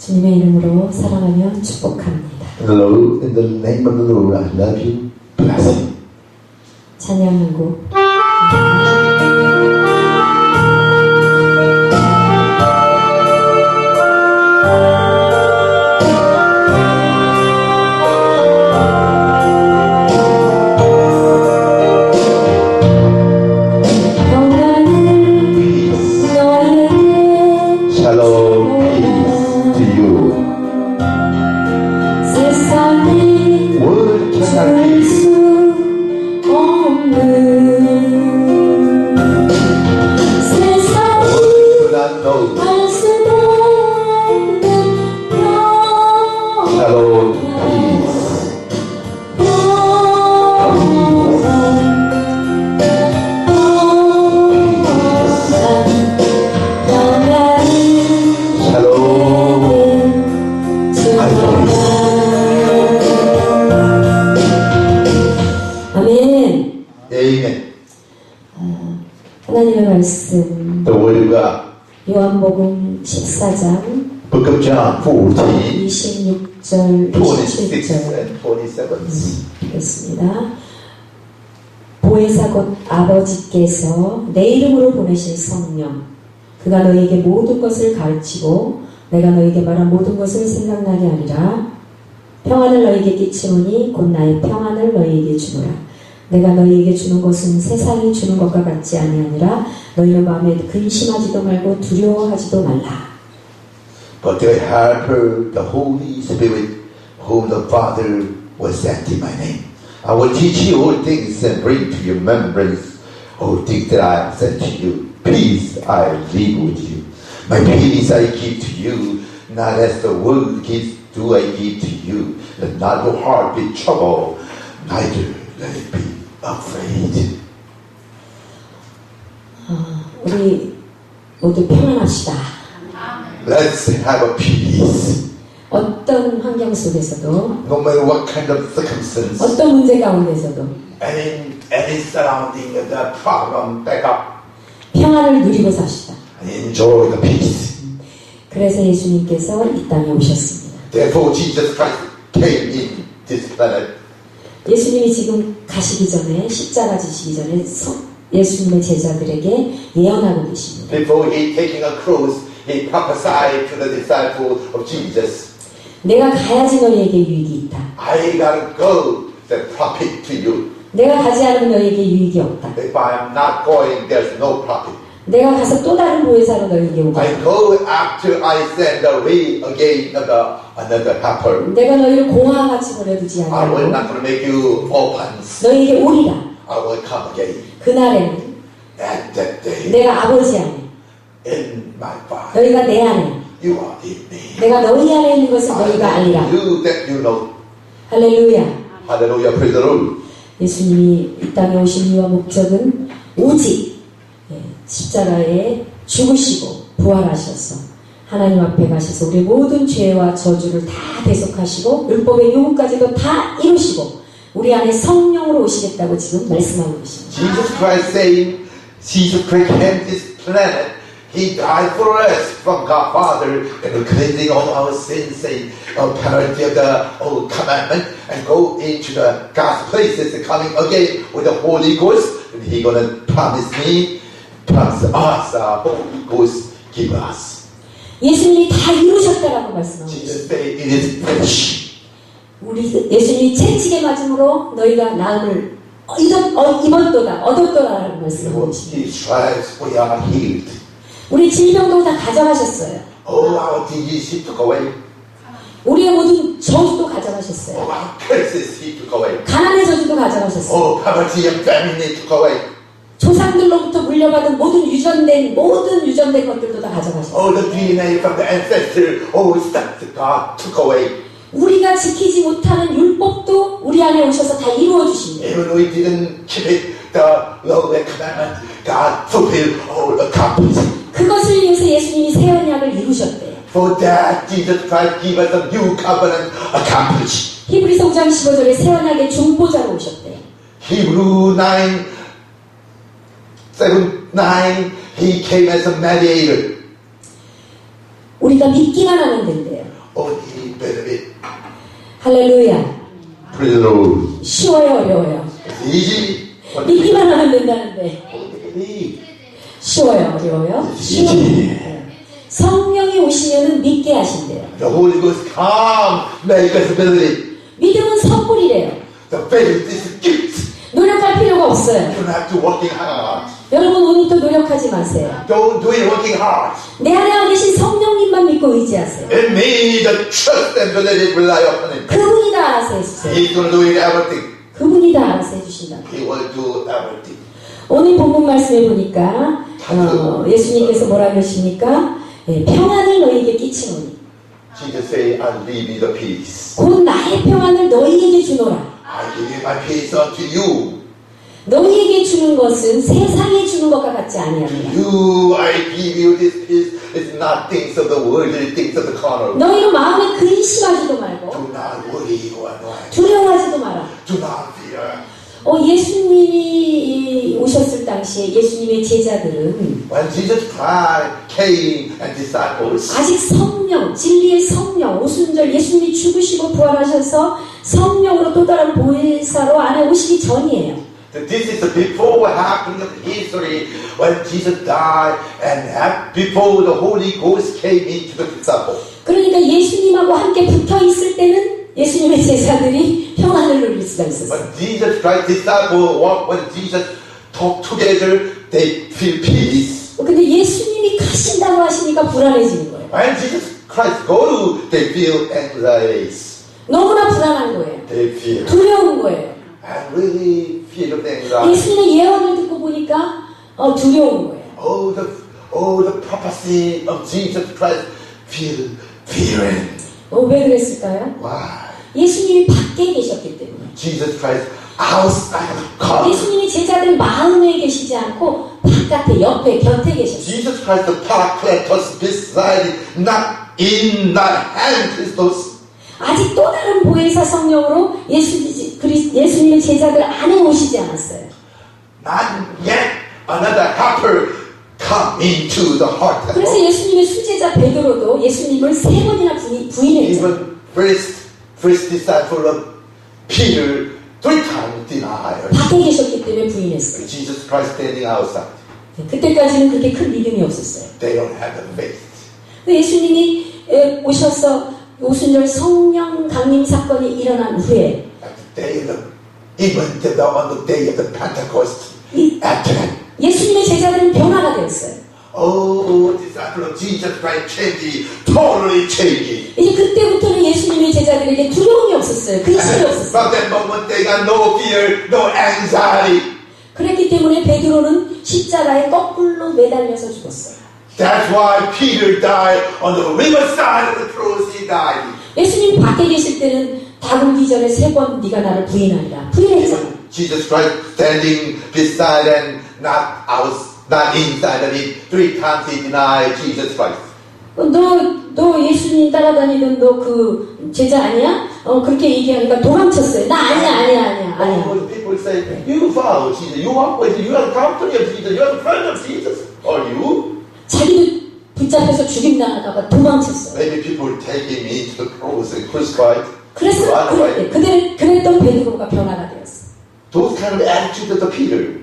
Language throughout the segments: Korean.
주님의 이름으로 사랑하며 축복합니다. Lord, in the name of the Lord, I love you. Bless you. 찬양 한곡 평 27. 있습니다. 보혜사 곧 아버지께서 내 이름으로 보내신 성령 그가 너희에게 모든 것을 가르치고 내가 너희에게 말한 모든 것을 생각나게 하리라 평안을 너희에게 끼치노니 곧 나의 평안을 너희에게 주노라 내가 너희에게 주는 것은 세상이 주는 것과 같지 아니하니라 너희는 마음에 근심하지도 말고 두려워하지도 말라 But the helper, the Holy Spirit, whom the Father will send in my name. I will teach you all things and bring to your remembrance all things that I have said to you. Peace I leave with you. My peace I give to you, not as the world gives do I give to you. Let not your heart be troubled, neither let it be afraid. 우리 모두 평안합시다 Let's have a peace. 어떤 환경 속에서도 No matter what kind of circumstance. 어떤 문제 가운데서도 any any surrounding the problem back up 평안을 누리고 삽시다. enjoy the peace. 그래서 예수님께서 이 땅에 오셨습니다. Therefore, Jesus Christ came in this planet. 예수님이 지금 가시기 전에 십자가 지시기 전에 서- 예수님의 제자들에게 예언하고 계십니다. Before he taking a cross, he prophesied to the disciples of Jesus. 내가 가야지 너희에게 유익이 있다. I gotta go the profit to you. 내가 가지 않으면 너희에게 유익이 없다. If I am not going, there's no profit. 내가 가서 또 다른 보혜사로 너희에게 오겠다. I go after I send away again another another helper. 내가 너희를 공화 같이 보내두지 I will 않고 not make you orphans. 너희에게 오리라. I will come again. 그날에는 At that day, 내가 아버지 안에 in my Father. 너희가 내 안에 You are in me. 내가 너희 안에 있는 I 너희가 know you that you know. 할렐루야. Hallelujah. Praise the Lord. 예수님이 이 땅에 오신 이유와 목적은 오직 예, 십자가에 죽으시고 부활하셔서 하나님 앞에 가셔서 우리 모든 죄와 저주를 다 대속하시고 율법의 요구까지도 다 이루시고 우리 안에 성령으로 오시겠다고 지금 말씀하고 계십니다. Jesus Christ saying, Jesus Christ came this planet. He died for us from God Father and cleansing all our sins, saying, oh, penalty of the old commandment, and go into the God's places and coming again with the Holy Ghost. And He gonna promise me, promise us, the Holy Ghost give us. 예수님이 다 이루셨다라고 말씀하고 계십니다. Jesus said, it is finished. 우리 예수님이 채찍에 맞음으로 너희가 나음을 이번, 어, 입었도다 얻었도다라고 말씀하고 계십니다. 우리 질병도 다 가져가셨어요. All our disease He took away. 우리의 모든 저주도 가져가셨어요. All our curses He took away. 가난의 저주도 가져가셨어요. All poverty and famine He took away. 조상들로부터 물려받은 모든 유전된 모든 유전된 것들도 다 가져가셨어요. All the DNA from the ancestor, all stuff that God took away. 우리가 지키지 못하는 율법도 우리 안에 오셔서 다 이루어 주십니다. Even we didn't keep it, the law and commandment, God fulfilled all accomplished. 그것을 위해서 예수님이 새 언약을 이루셨대요. For that, Jesus Christ gave us a new covenant accomplished. 히브리서 5장 15절에 새 언약의 중보자로 오셨대요. Hebrew 9, 7, 9, He came as a mediator. 우리가 믿기만 하면 된대요. Only benefit. 할렐루야. Praise the Lord. 쉬워요, 어려워요? It's easy. Only 믿기만 하면 된다는데. believe. 쉬워요, 어려워요? 쉬워요. 네. 성령이 오시면은 믿게 하신대요. The Holy Ghost come, make us believe. 믿음은 선물이래요. The faith is a gift. 노력할 필요가 없어요. You don't have to working hard. 여러분 오늘도 노력하지 마세요. Don't do it working hard. 내 안에 계신 성령님만 믿고 의지하세요. In me, the trust and believe, rely upon Him. 그분이 다 알아서 해주세요. He's going to do it everything. 그분이 다 알아서 해주신다. He will do everything. 오늘 본문 말씀에 보니까 어, 예수님께서 뭐라 그러십니까? 예, 평안을 너희에게 끼치노니 Jesus say, I leave you the peace. 곧 나의 평안을 너희에게 주노라. I give you my peace unto you. 너희에게 주는 것은 세상에 주는 것과 같지 아니하니라. You, I give you this peace. It's not things of the world, it's things of the carnal. 너희는 마음에 근심하지도 말고 Do not worry or annoy. 두려워하지도 마라. Do not fear. 어, 예수님이 오셨을 당시에 예수님의 제자들은 When Jesus Christ came and disciples, 아직 성령, 진리의 성령, 오순절 예수님이 죽으시고 부활하셔서 성령으로 또 다른 보혜사로 안에 오시기 전이에요. this is before what happened of history when Jesus died and before the Holy Ghost came into the disciples. 그러니까 예수님하고 함께 붙어 있을 때는 예수님의 제자들이 평안을 누릴 수가 있었어요. When Jesus Christ disciples walk, when Jesus talk together, they feel peace. 근데 예수님이 가신다고 하시니까 불안해지는 거예요. When Jesus Christ go they feel anxieties. 너무나 불안한 거예요. They fear. 두려운 거예요. And really feel anxiety. 예수님의 예언을 듣고 보니까 어, 두려운 거예요. Oh, the, oh, the prophecy of Jesus Christ feel fearing. 어, 왜 그랬을까요? Why? 예수님이 밖에 계셨기 때문에. Jesus Christ outside of God. 예수님이 제자들 마음에 계시지 않고 바깥에 옆에 곁에 계셨어요. Jesus Christ, the Paracletos beside, not in thy hand, Christos. 아직 또 다른 보혜사 성령으로 예수, 그리, 예수님의 제자들 안에 오시지 않았어요. Not yet another helper come into the heart. 그래서 예수님의 수제자 베드로도 예수님을 세 번이나 부인, 부인했죠. Even first, first disciple of Peter, three times denied. 밖에 계셨기 때문에 부인했어요. Jesus Christ standing outside. 그때까지는 그렇게 큰 믿음이 없었어요. They don't have the faith. 예수님이 에, 오셔서 오순절 성령 강림 사건이 일어난 후에 예수님의 제자들은 변화가 되었어요. Oh, disciple of Jesus Christ change, totally change. 이제 그때부터는 예수님의 제자들에게 두려움이 없었어요. 근심이 없었어요. From that moment, they got no fear, no anxiety. 그랬기 때문에 베드로는 십자가에 거꾸로 매달려서 죽었어요. That's why Peter died on the riverside of the cross. He died. 예수님 밖에 계실 때는 다음기 전에 세 번 네가 나를 부인하리라 부인했잖아. Jesus Christ standing beside and not outside. 19 I three times he denied Jesus Christ. 너, 너 예수님 따라다니던 너 그 제자 아니야? 어, 그렇게 얘기하니까 도망쳤어요. 나 아니야, 아니야, 아니야. 아니야. When people say, you follow Jesus, you walk with, you are company of Jesus, you are friend of Jesus, are you? 자기도 붙잡혀서 죽임당할까봐 도망쳤어요. Maybe people take him into the cross and crucified. 그래서 그때 그랬던 베드로가 변화가 되었어. Those kind of attitude of the Peter.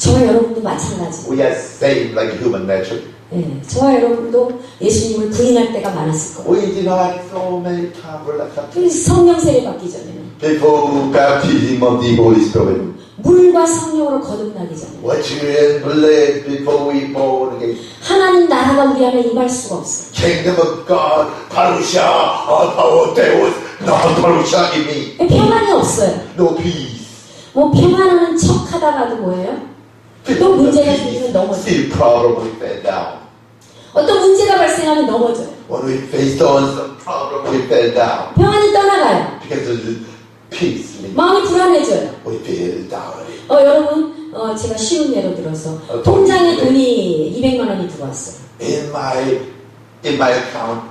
저와 여러분도 마찬가지. We are same like human nature. 예, 저와 여러분도 예수님을 부인할 때가 많았을 거예요. We deny so many times. Like that. 그래서 성령 세례 받기 전에는 Before baptism of the Holy Spirit. 물과 성령으로 거듭나기 전에 What you and believe before we born again. 하나님 나라가 우리 안에 임할 수가 없어요. Kingdom of God, parusha, all power, Deus, not parusha in me. 평안이 없어요. No peace. 뭐 평안하는 척 하다가도 뭐예요? 또 문제가 생기면 넘어져요. Still problem we fell down. 어떤 문제가 발생하면 넘어져요. When we faced on some problem, we fell down. 평안이 떠나가요. Because of the peace, 마음이 불안해져요. we fell down. 어, 여러분, 어, 제가 쉬운 예로 들어서 어, 통장에 네. 돈이 200만 원이 들어왔어요. In my, in my account,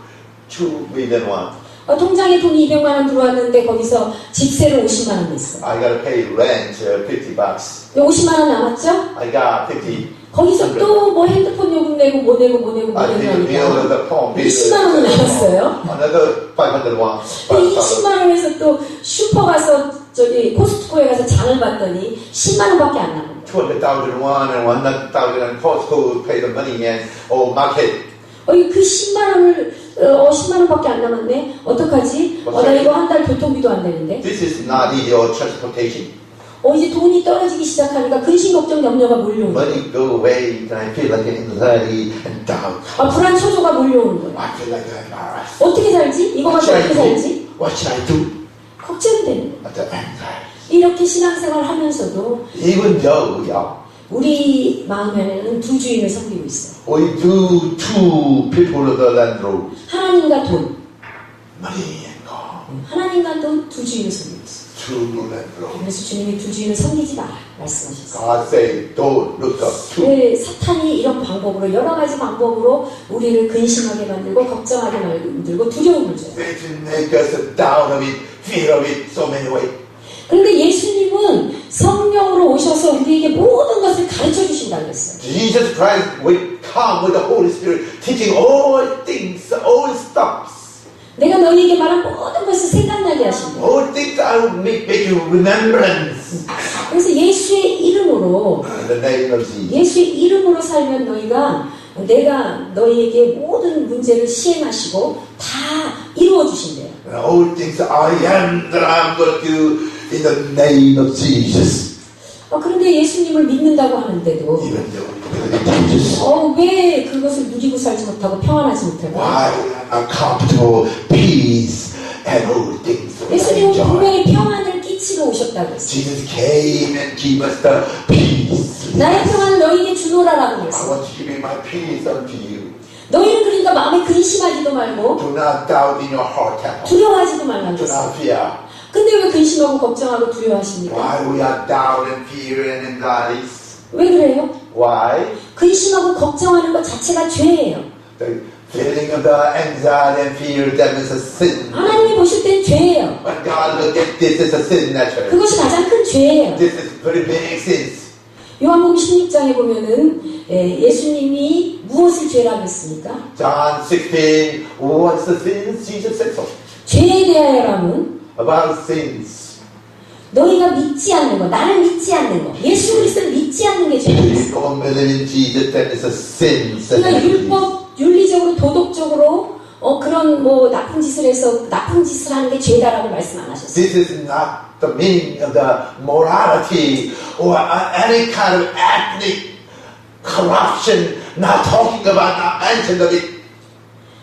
two million one. 어, 통장에 돈이 200만 원 들어왔는데 거기서 집세를 50만 원 냈어요. I gotta pay rent uh, 50 bucks. 50만 원 남았죠? I got 50 거기서 또 뭐 핸드폰 요금 내고 뭐 내고 뭐 내고 뭐 I 내고 paid the bill 하니까 of the phone bill. 20만 원을 나왔어요. Another 500 won. 그 20만 원에서 또 슈퍼 가서 저기 코스트코에 가서 장을 봤더니 10만 원밖에 안 남은 거예요. 200,000 won and 100,000 and Costco pay the money and oh market. 어, 이그 10만 원을 어 10만 원밖에 안 남았네. 어떡하지? 어, 나 이거 한 달 교통비도 안 되는데. This is not your transportation. 어 이제 돈이 떨어지기 시작하니까 근심 걱정 염려가 몰려오는 거예요. Money go away and I feel like anxiety and doubt. 아 불안 초조가 몰려오는 거예요. I feel like I'm embarrassed. 어떻게 살지? 이거 가지고 어떻게 do? 살지? What should I do? 걱정이 되는 거예요. The anxiety. 이렇게 신앙생활 하면서도 Even though, yeah, 우리 마음에는 두 주인을 섬기고 있어요. we do two people the land road. 하나님과 돈. Money and God. 하나님과 돈두 주인을 섬기고 있어요. Two land road. 그래서 주님이 두 주인을 섬기지 마라 말씀하셨어요. God said, don't look up to. 왜 사탄이 이런 방법으로 여러 가지 방법으로 우리를 근심하게 만들고 걱정하게 만들고 두려움을 줘요. Satan make us down of it, fear of it, so many ways. 그런데 예수님은 성령으로 오셔서 우리에게 모든 것을 가르쳐 주신다고 했어요. Jesus Christ will come with the Holy Spirit, teaching all things, all stops. 내가 너희에게 말한 모든 것을 생각나게 하신다. All things I will make, make you remembrance. 그래서 예수의 이름으로 the name of Jesus. 예수의 이름으로 살면 너희가 내가 너희에게 모든 문제를 시행하시고 다 이루어 주신대요. All things I am that I'm going to do in the name of Jesus. 어, 그런데 예수님을 믿는다고 하는데도 Even though we believe in Jesus. 어, 왜 그것을 누리고 살지 못하고 평안하지 못할까? Why are comfortable, peace, and all things of 예수님은. 분명히 평안을 끼치러 오셨다고 했어요. Jesus came and gave us the peace. 나의 평안을 너희에게 주노라라고 I 했어요. want to give my peace unto you. 너희는 그러니까 마음에 근심하지도 말고 Do not doubt in your heart temple. 두려워하지도 말라고 Do 했어요. not fear. 근데 왜 근심하고 걱정하고 두려워하십니까? Why we are down in fear and anxieties? 왜 그래요? Why? 근심하고 걱정하는 것 자체가 죄예요. The feeling of the anxiety and fear that is a sin. 하나님이 보실 땐 죄예요. When God look at this as a sin naturally. 그것이 가장 큰 죄예요. This is very big sins. 요한복음 16장에 보면은 예, 예수님이 무엇을 죄라고 했습니까? John 16, what's the sins? Jesus said so. 죄에 대하여라면 About sins. 너희가 믿지 않는 거, 나를 믿지 않는 거, 예수 그리스도를 믿지 않는 게 sin. 그러니까 율법, 윤리적으로, 도덕적으로 어, 그런 뭐 나쁜 짓을 해서 나쁜 짓을 하는 게 죄다라고 말씀 안 하셨어요. This is not the meaning of the morality or uh, any kind of ethnic corruption. Not talking about, not mentioned of it.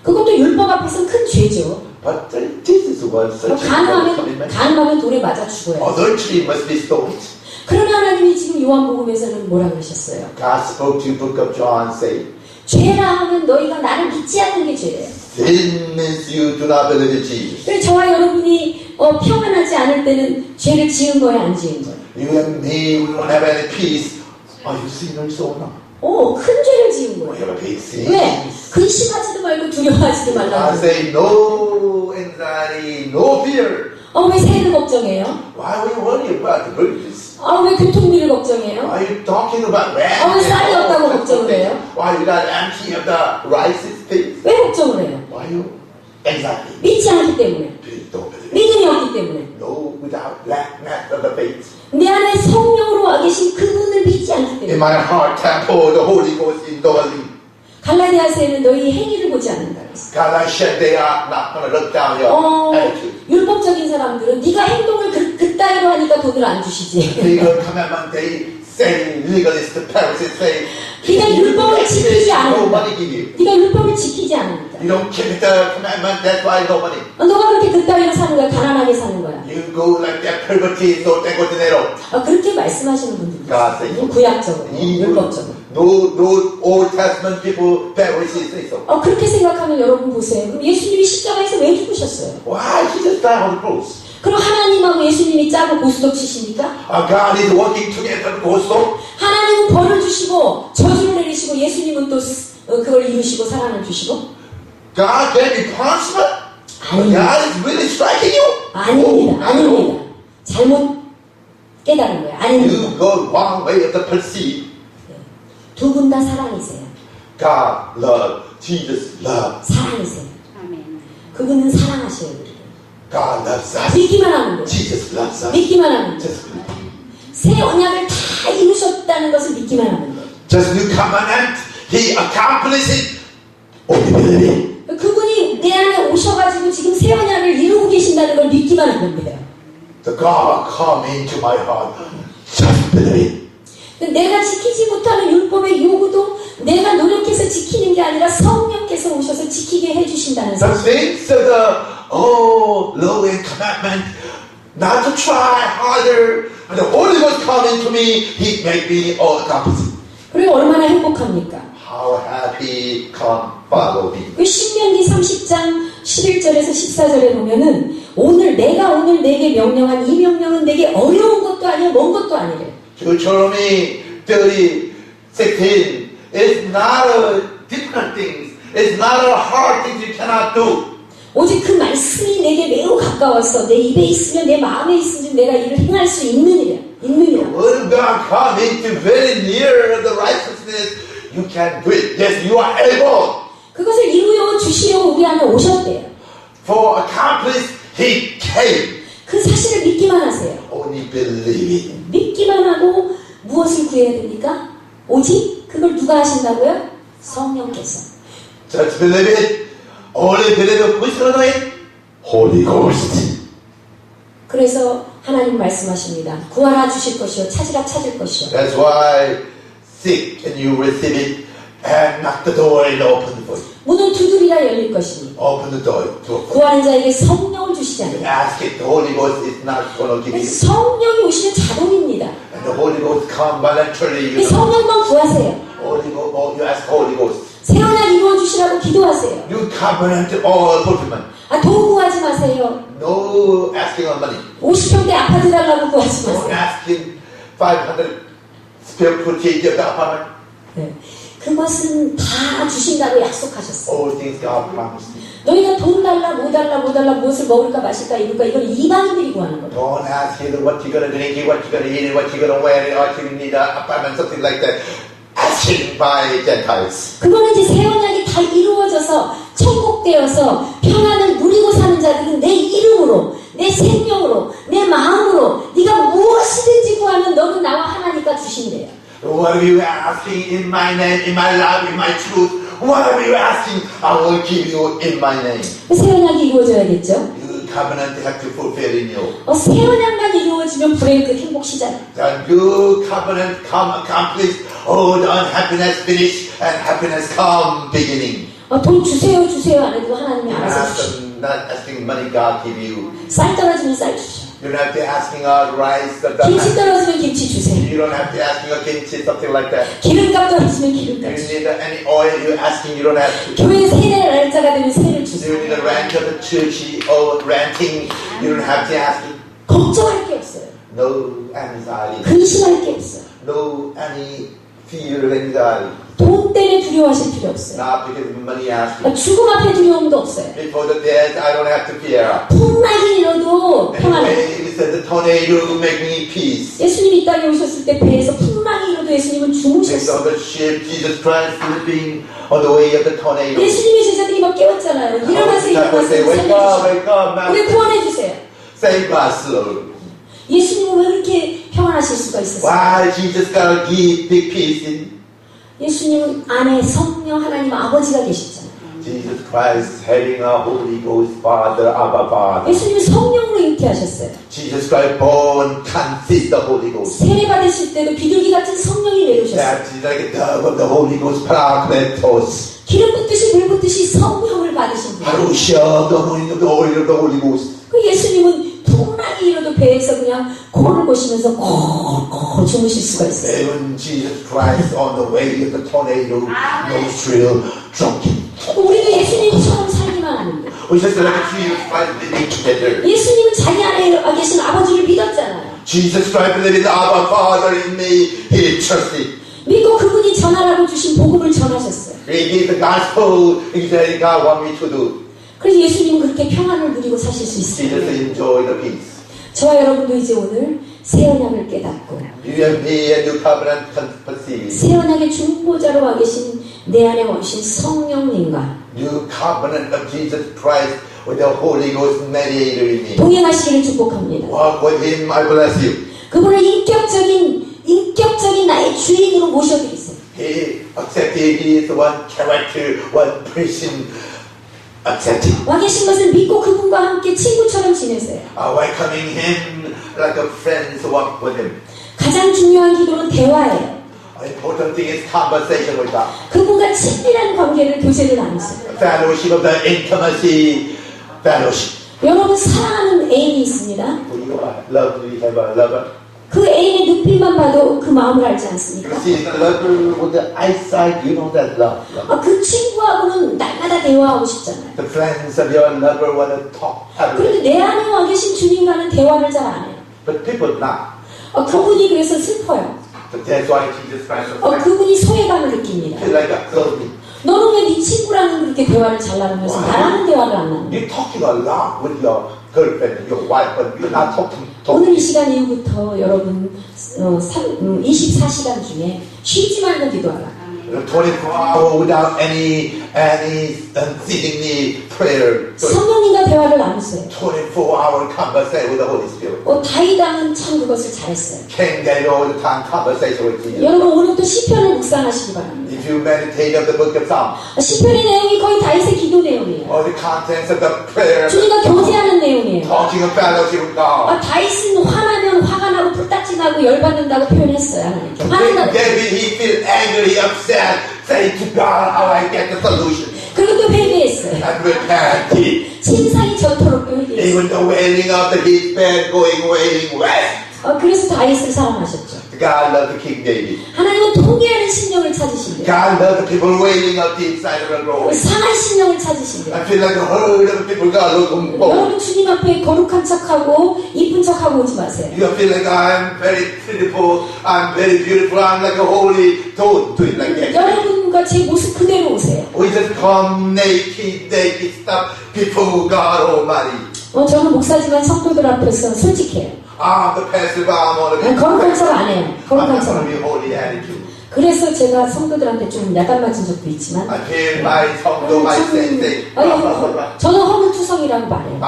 그것도 율법 앞에서는 큰 죄죠. But uh, this is what such commitment. 가늠하면 돌에 맞아 죽어요. Adultery must be stoned. 그러나 하나님이 지금 요한복음에서는 뭐라 그러셨어요? God spoke to the book of John, saying, 죄라 하면 너희가 나를 믿지 않는 게 죄예요. Sin means you do not believe in Jesus. 그래서 저와 여러분이 어, 평안하지 않을 때는 죄를 지은 거예요, 안 지은 거예요? You and me, we don't have any peace. Are you sinners or not? 오, 큰 죄를 지은 We 거예요. have a big sin. 왜? 근심하지도 말고 두려워하지도 God 말라고. say no anxiety, no fear. 어, 왜 새를 걱정해요? Why we worrying about the burdens? 어, 왜 교통비를 걱정해요? Why you talking about rent? 어, 왜 쌀이 없다고 걱정을 해요? Why you got empty of the rice things? 왜 걱정을 해요? Why you anxiety? 믿지 않기 때문에. Please don't believe. 믿음이 없기 때문에. No, without lack, lack of the faith. 내 안에 성령으로 와 계신 그분을 믿지 않기 In 때문에. my heart temple, the Holy Ghost indwelling. 갈라디아서에는 너희 행위를 보지 않는다 said they are not going to look down your 어, attitude. 율법적인 사람들은 네가 행동을 그, 그따위로 하니까 돈을 안 주시지. Legal commandment, they Pharisees say, 네가 율법을 지키지 않는다. 네가 율법을 지키지 않는다. You don't keep the commandment, that's why no money. 어, 너가 그렇게 그따위로 사는 거야. 가난하게 사는 거야. You go like that poverty, no tengo dinero. 어, 그렇게 말씀하시는 God say- 구약적으로. 율법적으로. No, no Old Testament people, Pharisees say so. 어, 그렇게 생각하면 여러분 보세요. 그럼 예수님이 십자가에서 왜 죽으셨어요? Why Jesus died on the cross? 그럼 하나님하고 예수님이 짜고 고스톱 치십니까? Our God is working together also. 하나님은 벌을 주시고 저주를 내리시고 예수님은 또 스- 어, 그걸 이루시고 사랑을 주시고 God gave you punishment. But 아닙니다. God is really striking you. 아닙니다. Oh, 아닙니다. 잘못 깨달은 거예요. 아닙니다. You go wrong way of the perceive. 두 분 다 사랑이세요. God love, Jesus love. 사랑이세요. 아멘. 그분은 사랑하셔요. 우리를. God loves us. 믿기만 하는 거예요. Jesus loves us. 믿기만 하는 거예요. Just believe. 새 언약을 다 이루셨다는 것을 믿기만 하는 거예요. Just new covenant. He accomplished it. Only believe it. 그분이 내 안에 오셔가지고 지금 새 언약을 이루고 계신다는 걸 믿기만 하는 거예요. The God come into my heart. Just believe 내가 지키지 못하는 율법의 요구도 내가 노력해서 지키는 게 아니라 성령께서 오셔서 지키게 해주신다는 사실. the oh law and commandment, not to try harder. And the Holy Ghost come into me, He make me all accomplish. it. 그리고 얼마나 행복합니까? How happy come follow me. 그 신명기 30장 11절에서 14절에 보면은 오늘 내가 오늘 내게 명령한 이 명령은 내게 어려운 것도 아니요 먼 것도 아니래. Deuteronomy 30, 16 is not a difficult things. It's not a hard things you cannot do. 오직 그 말씀이 내게 매우 가까워서 내 입에 있으면 내 마음에 있으면 내가 이를 행할 수 있느니라. The 있느니라. word of God come into very near the righteousness. You can do it. Yes, you are able. 그것을 이루어 주시려고 우리 안에 오셨대요. For accomplish, He came. 그 사실을 믿기만 하세요. Only believe. 믿기만 하고 무엇을 구해야 됩니까? 오직 그걸 누가 하신다고요? 성령께서. Just believe it. Do it? Holy Ghost. 그래서 하나님 말씀하십니다. 구하라 주실 것이요 찾으라 찾을 것이요. That's why seek and you receive it and knock the door and open the door. 문은 두드리라 열릴 것이니 Open the door to open. 구하는 자에게 성령을 주시지 You 않느냐. ask it, the Holy Ghost is not gonna give you. 성령이 오시면 자동입니다. And the Holy Ghost come voluntarily. 이 You. 성령만 구하세요. Holy Ghost, oh, you ask Holy Ghost. 새 언약 이루어 주시라고 기도하세요. You covenant all fulfillment. 아, 돈 구하지 마세요. No asking of money. 50평대 아파트 달라고 구하지 No 마세요. asking 500 square footage of the apartment. 네. 그것은 다 주신다고 약속하셨어요. All things God promised. 너희가 돈 달라, 뭐 달라, 뭐 달라, 무엇을 먹을까, 마실까, 입을까, 이건 이방인들이 구하는 거예요. Don't ask him what you gonna drink, what you gonna eat, what you gonna wear, or you need apartment, something like that. Him by Gentiles. 그거는 이제 새 언약이 다 이루어져서 천국되어서 평안을 누리고 사는 자들은 내 이름으로, 내 생명으로, 내 마음으로 네가 무엇이든지 구하면 너는 나와 하나니까 주신대요. What are you asking in my name, in my love, in my truth? What are you asking? I will give you in my name. 새 언약이 이루어져야겠죠? Covenant have to fulfill in you. 어, 새 언약만 이루어지면 불의 끝 행복 시작. The new covenant come accomplished. Oh, the unhappiness finish and happiness come beginning. 어, 돈 주세요, 주세요 안 해도 하나님이 You 알아서 ask 주시. them, not asking money, God give you. 쌀 떨어지면 쌀 주셔. You don't have to asking uh, rice. The, 김치 the, 떨어지면 김치 주세요. you don't have to asking a kimchi, something like that. 기름값 떨어지면 You 기름값 주세요. need any oil, you're asking, you don't have to. 교회 세례 날짜가 되면 세를 You 주세요. need a rent of the church or renting, you don't have to ask. 걱정할 게 없어요. No anxiety, 근심할 게 없어요. no any fear of anxiety. 돈 때문에 두려워하실 필요 없어요. Not because of money asking. 그러니까 죽음 앞에 두려움도 없어요. Before the death, I don't have to fear. 풍랑이 일어도 평안해. Anyway, he said the tornado make me peace. 예수님이 이 땅에 오셨을 때 배에서 풍랑이 일어도 예수님은 주무셨어요. on the ship, Jesus Christ sleeping on the way of the tornado. 예수님의 제자들이 막 깨웠잖아요. 일어나세요, 일어나세요. wake up, 살려주세요. wake up, 우리. 구원해 주세요. Save us, Lord. 예수님은 왜 그렇게 평안하실 수가 있었어요? Why Jesus gotta give big peace in 예수님은 안에 성령 하나님 아버지가 계셨잖아요. Jesus Christ having a Holy Ghost Father, Abba Father. 예수님은 성령으로 잉태하셨어요. Jesus Christ born consist the Holy Ghost. 세례 받으실 때도 비둘기 같은 성령이 내려오셨어요. That is like a dove of the Holy Ghost, Paracletos. 기름 붓듯이 물 붓듯이 성령을 받으신 분. The Holy Ghost. 그 예수님은 풍랑이 일어도 배에서 그냥 코를 고시면서 콜콜 주무실 수가 있어요. Even Jesus Christ on the way of the tornado, no shrill, drunken. 우리도 예수님처럼 살기만 하면 돼. We just like Jesus Christ living together. 예수님은 자기 안에 계신 아버지를 믿었잖아요. Jesus Christ living Abba Father in me, he trusted. 믿고 그분이 전하라고 주신 복음을 전하셨어요. He gave the gospel exactly God want me to do. 그래서 예수님은 그렇게 평안을 누리고 사실 수 peace. 저와 여러분도 이제 오늘 새 언약을 깨닫고. 새 언약의 중보자로 와 계신 내 안에 오신 성령님과. 동행하시기를 축복합니다. 그분을 인격적인 인격적인 나의 주인으로 모셔드리세요. He accepted, He is one character, one person accepted. 와 계신 것을 믿고 그분과 함께 친구처럼 지내세요. Uh, welcoming Him like a friend to walk with Him. 가장 중요한 기도는 대화예요. Important thing is conversation with God. 그분과 친밀한 관계를 교제를 나누세요. Fellowship of the intimacy, fellowship. 여러분 사랑하는 애인이 있습니다. Do you love, do you have a lover? 그 애인의 눈빛만 봐도 그 마음을 알지 않습니까? see the lover with the eyesight, you know that love. love. 아, 그 친구하고는 날마다 대화하고 싶잖아요. The friends of your lover want to talk. 그런데 내 안에 와 계신 주님과는 대화를 잘 안 해요. But people not. 어, 그분이 그래서 슬퍼요. But that's why Jesus Christ 어, 그분이 소외감을 느낍니다. like a. 너는 왜 네 친구랑은 그렇게 대화를 잘 나누면서 나랑은 대화를 안 나누냐? You're talking a lot with your girlfriend, your wife, but you're not talking. 오늘 이. 시간 이후부터 여러분 어, 삼- 음, 24시간 중에 쉬지 말고 기도하라. 24 hours without any any unceasingly prayer. So 성령님과 대화를 나누세요. 24 hour conversation with the Holy Spirit. 어, 다이당은 참 그것을 잘했어요. King David all the time conversation with Jesus. 여러분 오늘도 시편을 묵상하시기 바랍니다. If you meditate on the book of Psalms, 아, 시편의 내용이 거의 다윗의 기도 내용이에요. or the contents of the prayer, 주님과 교제하는 내용이에요. talking of fellowship with God. 아, 다윗은 화나면 화가 나고 불딱지 나고 열받는다고 표현했어요. 하나님께. King 화난다. David, he feel angry, upset, say to God how I get the solution. 그리고 또 회개했어요. And 침상이 저토록 회개했어요. even the wailing of the his bed going wailing west. 어, 그래서 다윗을 사랑하셨죠. God loved King David. 하나님은 통계하는 심령을 찾으신대요. God loved people wailing up the inside of the road. 상한 심령을 찾으신대요. I feel like a herd of people God looking for. 여러분 주님 앞에 거룩한 척하고 이쁜 척하고 오지 마세요. You feel like I'm very beautiful, I'm very beautiful, I'm like a holy. Don't do it like that. 여러분과 제 모습 그대로 오세요. We just come naked, naked stuff before God Almighty. 어, 저는 목사지만 성도들 앞에서 솔직해요. I'm the passive, I'm on the 거룩한 척 안 해요. I'm 거룩한 척 holy attitude. 그래서 제가 성도들한테 좀 야단 맞은 적도 있지만 my sense say, 아니, 저는 허물투성이라고 말해요.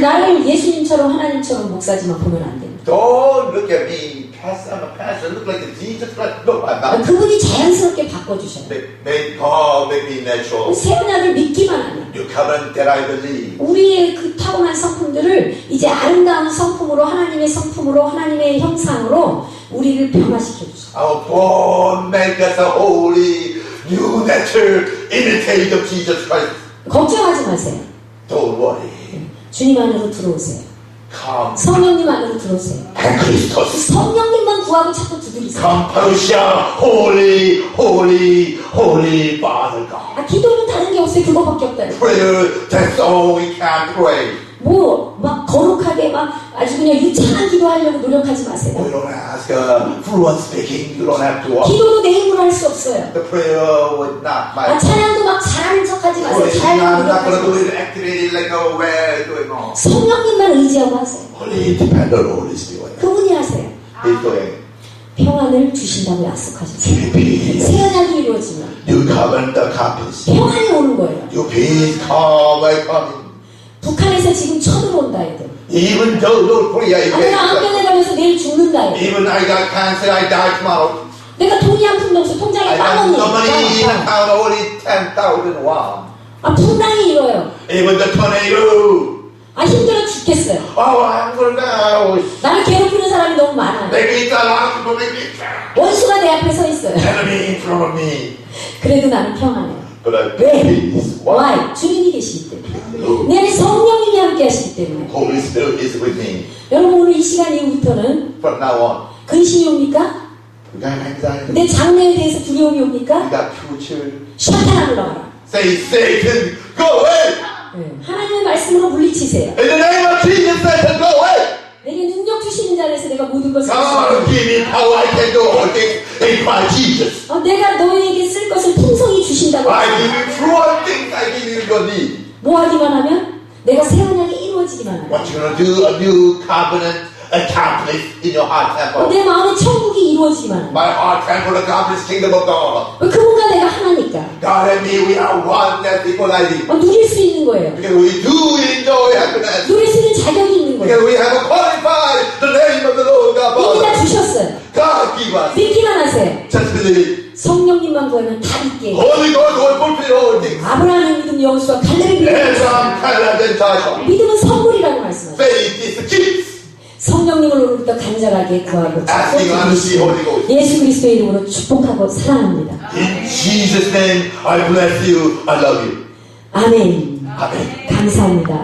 나를 예수님처럼 하나님처럼 목사지만 보면 안 됩니다. Don't look at me, pastor, I'm a pastor, look like a Jesus Christ. No, I'm 아, not. 그분이 자연스럽게 바꿔주셔요. Make, make God make me natural. 세운약을 믿기만 하면 You covenant that I believe. 우리의 그 타고난 성품들을 이제 아름다운 성품으로 하나님의 성품으로 하나님의 형상으로 우리를 변화시켜 주셔요. Our born make us a holy, new nature, imitate of Jesus Christ. 걱정하지 마세요. Don't worry. 주님 안으로 들어오세요. 성령님 안으로 들어오세요. 성령님만 구하고 자꾸 두드리세요. Holy, holy, holy Father God. 아, 기도는 다른 게 없어요. 그거밖에 없다요. Prayer, that's all we can pray. 뭐, 막 거룩하게 막 아주 그냥 유창한 기도하려고 노력하지 마세요. We don't ask uh, fluent speaking. You don't have to. walk. 기도도 내 힘으로 할 수 없어요. The prayer would not 아, my. 찬양도 막 잘하는 척 하지 마세요. Holy, 잘 I'm not going to do 노력하지 it activated like a way doing all. 성령님만 의지하고 하세요. Only depend on Holy Spirit. 그분이 하세요. Doing. 평안을 주신다고 약속하셨어요. 세연약이 이루어지면 covenant. 평안이 오는 거예요. Your peace come by coming. 북한에서 지금 쳐들어온다 애들. Even though North Korea is 아, 내가 very 암병에 가면서 내일 죽는다 애들. Even I got cancer, I die tomorrow. 내가 돈이 한 푼도 없어. 통장에 I 없니? no money in account, only 10,000 won. 아, 풍랑이 일어요. Even the tornado. 아, 힘들어 죽겠어요. Oh, I'm going now. 나를 괴롭히는 사람이 너무 많아요. Make me 원수가 내 앞에 서 있어요. enemy in front of me. 그래도 나는 평안해요. But I 왜? peace. Why? Why? 주님이 계시기 때문에. 내 안에 성령님이 함께 하시기 때문에. Holy Spirit is with me. 여러분 오늘 이 시간 이후부터는 From now on. 근심이 옵니까? We got anxiety. 내 장래에 대해서 두려움이 We 옵니까? got future. 샤탄아 물러가라. Say, Satan, go away. 하나님의 말씀으로 물리치세요. In the name of Jesus, Satan, go away. 내게 능력 주시는 자에서 내가 모든 것을 God 주시고 give me power. I can do all things in Christ Jesus. 어, 내가 너에게 쓸 것을 풍성히 주신다고 I give you through all things. I give you your need. 뭐 하기만 하면 내가 새 언약이 이루어지기만 하면 What you gonna do? A new covenant accomplished in your heart temple. 내 마음의 천국이 이루어지기만 My heart temple accomplished kingdom of God. 하나니까 God and me, we are one as equalizing. 어, 누릴 수 있는 거예요. Because we do enjoy happiness. 누릴 수 있는 자격이 있는 거예요. Because we have qualified the name of the Lord God 이미 다. 주셨어요. God give us. 믿기만 하세요. Just believe. 성령님만 구하면 다 있게. Holy God will fulfill all things. 아브라함의 믿음 여호수아 갈렙의 믿음 Abraham, Caleb, and Joshua. 믿음은 선물이라고 말씀하셨어요. Faith is the gift. 성령님을 오늘부터 간절하게 구하고. 예수 그리스도의 이름으로 축복하고 사랑합니다. In Jesus' name, I bless you. I love you. 아멘. Amen. 감사합니다.